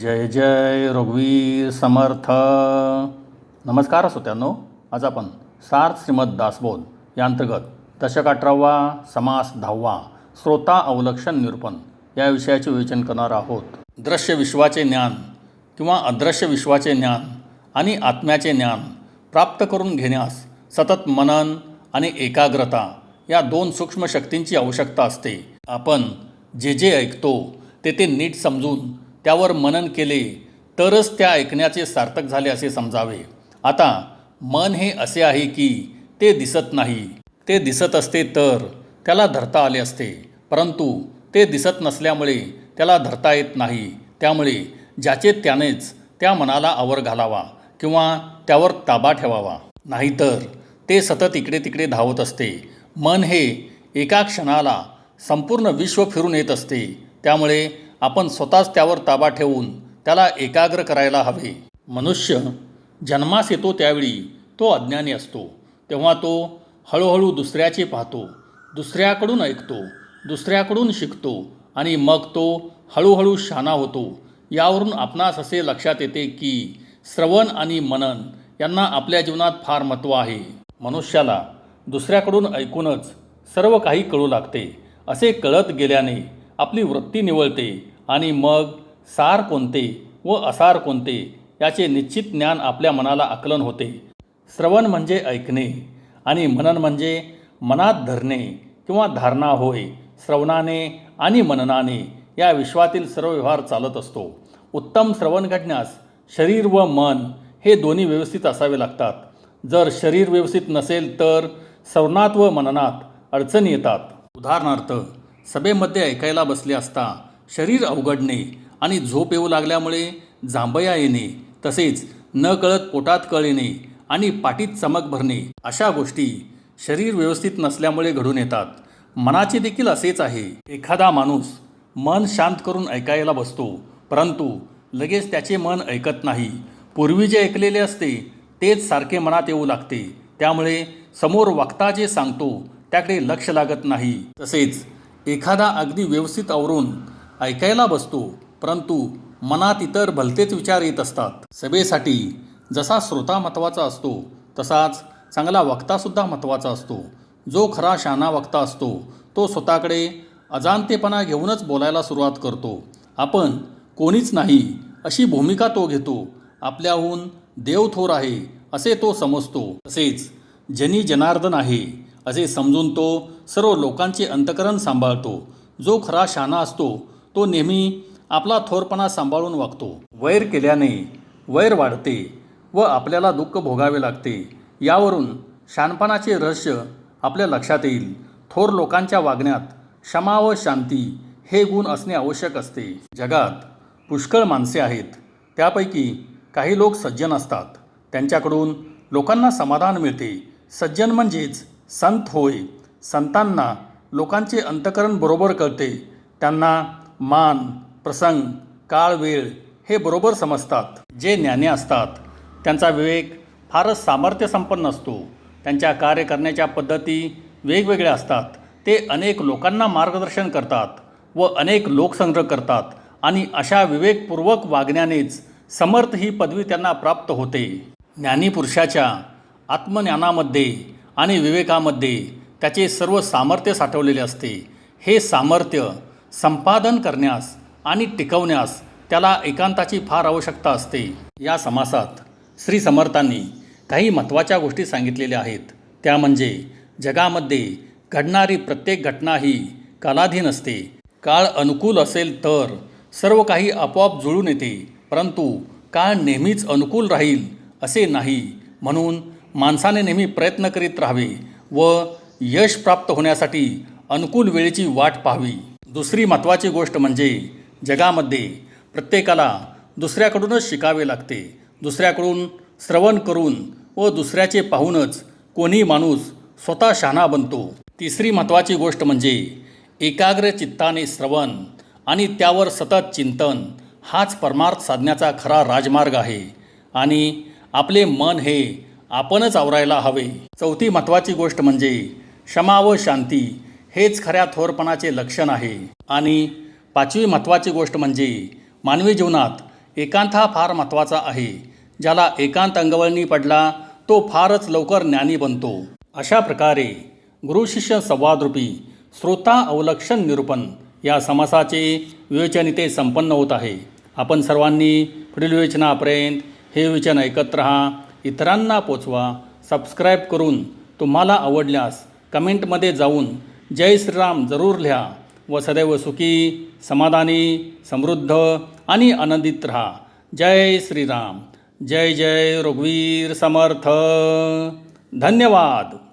जय जय रघुवीर समर्थ. नमस्कार श्रोत्यांनो आज आपण सार्थ श्रीमद दासबोध या अंतर्गत दशक अठरावा समास दहावा श्रोता अवलक्षण निरूपण या विषयाचे विवेचन करणार आहोत. दृश्य विश्वाचे ज्ञान किंवा अदृश्य विश्वाचे ज्ञान आणि आत्म्याचे ज्ञान प्राप्त करून घेण्यास सतत मनन आणि एकाग्रता या दोन सूक्ष्म शक्तींची आवश्यकता असते. आपण जे जे ऐकतो ते ते नीट समजून त्यावर मनन केले तरच त्या ऐकण्याचे सार्थक झाले असे समजावे. आता मन हे असे आहे की ते दिसत नाही. ते दिसत असते तर त्याला धरता आले असते. परंतु ते दिसत नसल्यामुळे त्याला धरता येत नाही. त्यामुळे ज्याचे त्यानेच त्या मनाला आवर घालावा किंवा त्यावर ताबा ठेवावा. नाहीतर ते सतत इकडे तिकडे धावत असते. मन हे एका क्षणाला संपूर्ण विश्व फिरून येत असते. त्यामुळे आपण स्वतःच त्यावर ताबा ठेवून त्याला एकाग्र करायला हवे. मनुष्य जन्मास येतो त्यावेळी तो अज्ञानी असतो. तेव्हा तो हळूहळू दुसऱ्याचे पाहतो. दुसऱ्याकडून ऐकतो दुसऱ्याकडून शिकतो आणि मग तो हळूहळू शाना होतो. यावरून आपणास असे लक्षात येते की श्रवण आणि मनन यांना आपल्या जीवनात फार महत्त्व आहे. मनुष्याला दुसऱ्याकडून ऐकूनच सर्व काही कळू लागते. असे कळत गेल्याने आपली वृत्ती निवळते आणि मग सार कोणते व असार कोणते याचे निश्चित ज्ञान आपल्या मनाला आकलन होते. श्रवण म्हणजे ऐकणे आणि मनन म्हणजे मनात धरणे किंवा धारणा होय श्रवणाने आणि मननाने या विश्वातील सर्व व्यवहार चालत असतो. उत्तम श्रवण घडण्यास शरीर व मन हे दोन्ही व्यवस्थित असावे लागतात. जर शरीर व्यवस्थित नसेल तर श्रवणात व मननात अडचणी येतात. उदाहरणार्थ सभेमध्ये ऐकायला बसले असता शरीर अवघडणे आणि झोप येऊ लागल्यामुळे जांभया येणे तसेच न कळत पोटात कळ येणे आणि पाठीत चमक भरणे अशा गोष्टी शरीर व्यवस्थित नसल्यामुळे घडून येतात. मनाचे देखील असेच आहे. एखादा माणूस मन शांत करून ऐकायला बसतो परंतु लगेच त्याचे मन ऐकत नाही. पूर्वी जे ऐकलेले असते तेच सारखे मनात येऊ लागते. त्यामुळे समोर वक्ता जे सांगतो त्याकडे लक्ष लागत नाही. तसेच एखादा अगदी व्यवस्थित आवरून ऐकायला बसतो परंतु मनात इतर भलतेच विचार येत असतात. सभेसाठी जसा श्रोता महत्त्वाचा असतो तसाच चांगला वक्तासुद्धा महत्त्वाचा असतो. जो खरा शाना वक्ता असतो तो स्वतःकडे अजाणतेपणा घेऊनच बोलायला सुरुवात करतो. आपण कोणीच नाही अशी भूमिका तो घेतो. आपल्याहून देव थोर आहे असे तो समजतो. तसेच जनी जनार्दन आहे असे समजून तो सर्व लोकांचे अंतकरण सांभाळतो. जो खरा शहाणा असतो तो नेहमी आपला थोरपणा सांभाळून वागतो. वैर केल्याने वैर वाढते व आपल्याला दुःख भोगावे लागते. यावरून शहाणपणाचे रहस्य आपल्या लक्षात येईल. थोर लोकांच्या वागण्यात क्षमा व शांती हे गुण असणे आवश्यक असते. जगात पुष्कळ माणसे आहेत. त्यापैकी काही लोक सज्जन असतात. त्यांच्याकडून लोकांना समाधान मिळते. सज्जन म्हणजेच संत होय संतांना लोकांचे अंतकरण बरोबर कळते. त्यांना मान प्रसंग काळ वेळ हे बरोबर समजतात. जे ज्ञाने असतात त्यांचा विवेक फारच सामर्थ्यसंपन्न असतो. त्यांच्या कार्य करण्याच्या पद्धती वेगवेगळ्या असतात. ते अनेक लोकांना मार्गदर्शन करतात व अनेक लोकसंग्रह करतात आणि अशा विवेकपूर्वक वागण्यानेच समर्थ ही पदवी त्यांना प्राप्त होते. ज्ञानीपुरुषाच्या आत्मज्ञानामध्ये आणि विवेकामध्ये त्याचे सर्व सामर्थ्य साठवलेले असते. हे सामर्थ्य संपादन करण्यास आणि टिकवण्यास त्याला एकांताची फार आवश्यकता असते. या समासात श्री समर्थांनी काही महत्त्वाच्या गोष्टी सांगितलेल्या आहेत. त्या म्हणजे जगामध्ये घडणारी प्रत्येक घटना ही कालाधीन असते. काळ अनुकूल असेल तर सर्व काही आपोआप जुळून येते परंतु काळ नेहमीच अनुकूल राहील असे नाही म्हणून माणसाने नेहमी प्रयत्न करीत राहावे व यश प्राप्त होण्यासाठी अनुकूल वेळेची वाट पाहावी. दुसरी महत्त्वाची गोष्ट म्हणजे जगामध्ये प्रत्येकाला दुसऱ्याकडूनच शिकावे लागते. दुसऱ्याकडून श्रवण करून व दुसऱ्याचे पाहूनच कोणी माणूस स्वतः शहाणा बनतो. तिसरी महत्त्वाची गोष्ट म्हणजे एकाग्र चित्ताने श्रवण आणि त्यावर सतत चिंतन हाच परमार्थ साधण्याचा खरा राजमार्ग आहे. आणि आपले मन हे आपणच आवरायला हवे. चौथी महत्त्वाची गोष्ट म्हणजे क्षमा व शांती हेच खऱ्या थोरपणाचे लक्षण आहे. आणि पाचवी महत्त्वाची गोष्ट म्हणजे मानवी जीवनात एकांत हा फार महत्त्वाचा आहे. ज्याला एकांत अंगवळणी पडला तो फारच लवकर ज्ञानी बनतो. अशा प्रकारे गुरुशिष्य संवादरूपी श्रोता अवलक्षण निरूपण या समासाचे विवेचन इथे संपन्न होत आहे. आपण सर्वांनी पुढील विवेचनापर्यंत हे विवेचन ऐकत राहा. इतरांना पोचवा. सबस्क्राईब करून तुम्हाला आवडल्यास कमेंटमध्ये जाऊन जय श्रीराम जरूर लिहा. व सदैव सुखी समाधानी समृद्ध आणि आनंदित राहा. जय श्रीराम. जय जय रघुवीर समर्थ. धन्यवाद.